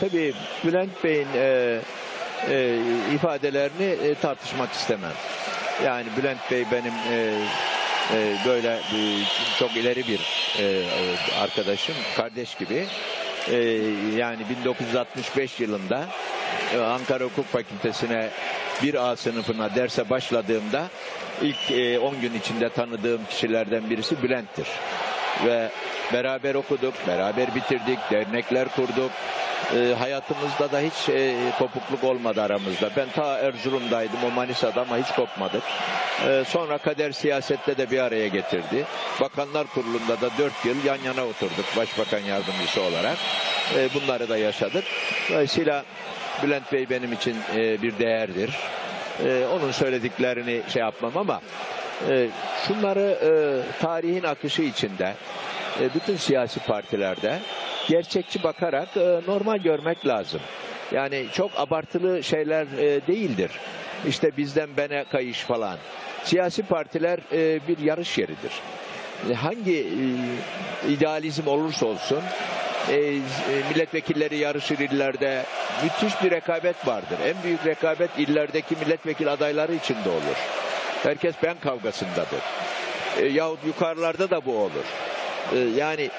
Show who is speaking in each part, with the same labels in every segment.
Speaker 1: Tabii Bülent Bey'in e, e, ifadelerini e, tartışmak istemem. Yani Bülent Bey benim e, e, böyle e, çok ileri bir e, arkadaşım, kardeş gibi. E, yani 1965 yılında e, Ankara Hukuk Fakültesine 1A sınıfına derse başladığımda ilk e, 10 gün içinde tanıdığım kişilerden birisi Bülent'tir. Ve beraber okuduk, beraber bitirdik, dernekler kurduk. E, hayatımızda da hiç e, kopukluk olmadı aramızda. Ben ta Erzurum'daydım, o Manisa'da ama hiç kopmadık. E, sonra kader siyasette de bir araya getirdi. Bakanlar Kurulu'nda da dört yıl yan yana oturduk başbakan yardımcısı olarak. E, bunları da yaşadık. Dolayısıyla Bülent Bey benim için e, bir değerdir. E, onun söylediklerini şey yapmam ama e, şunları e, tarihin akışı içinde e, bütün siyasi partilerde gerçekçi bakarak normal görmek lazım. Yani çok abartılı şeyler değildir. İşte bizden bene kayış falan. Siyasi partiler bir yarış yeridir. Hangi e, idealizm olursa olsun milletvekilleri yarışır illerde müthiş bir rekabet vardır. En büyük rekabet illerdeki milletvekil adayları içinde olur. Herkes ben kavgasındadır. E, yahut yukarılarda da bu olur. E, yani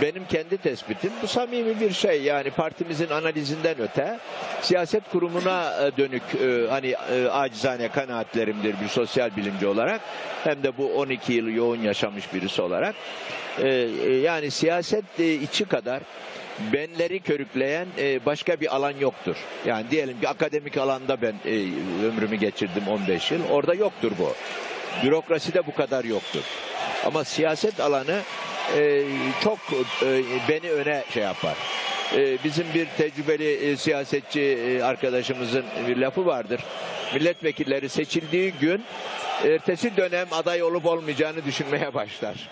Speaker 1: benim kendi tespitim bu samimi bir şey yani partimizin analizinden öte siyaset kurumuna e, dönük e, hani e, acizane kanaatlerimdir bir sosyal bilimci olarak hem de bu 12 yıl yoğun yaşamış birisi olarak E, e, yani siyaset e, içi kadar benleri körükleyen e, başka bir alan yoktur. Yani diyelim ki akademik alanda ben e, ömrümü geçirdim 15 yıl orada yoktur bu. Bürokraside bu kadar yoktur. Ama siyaset alanı e, çok e, beni öne şey yapar. E, bizim bir tecrübeli e, siyasetçi e, arkadaşımızın bir lafı vardır. Milletvekilleri seçildiği gün ertesi dönem aday olup olmayacağını düşünmeye başlar.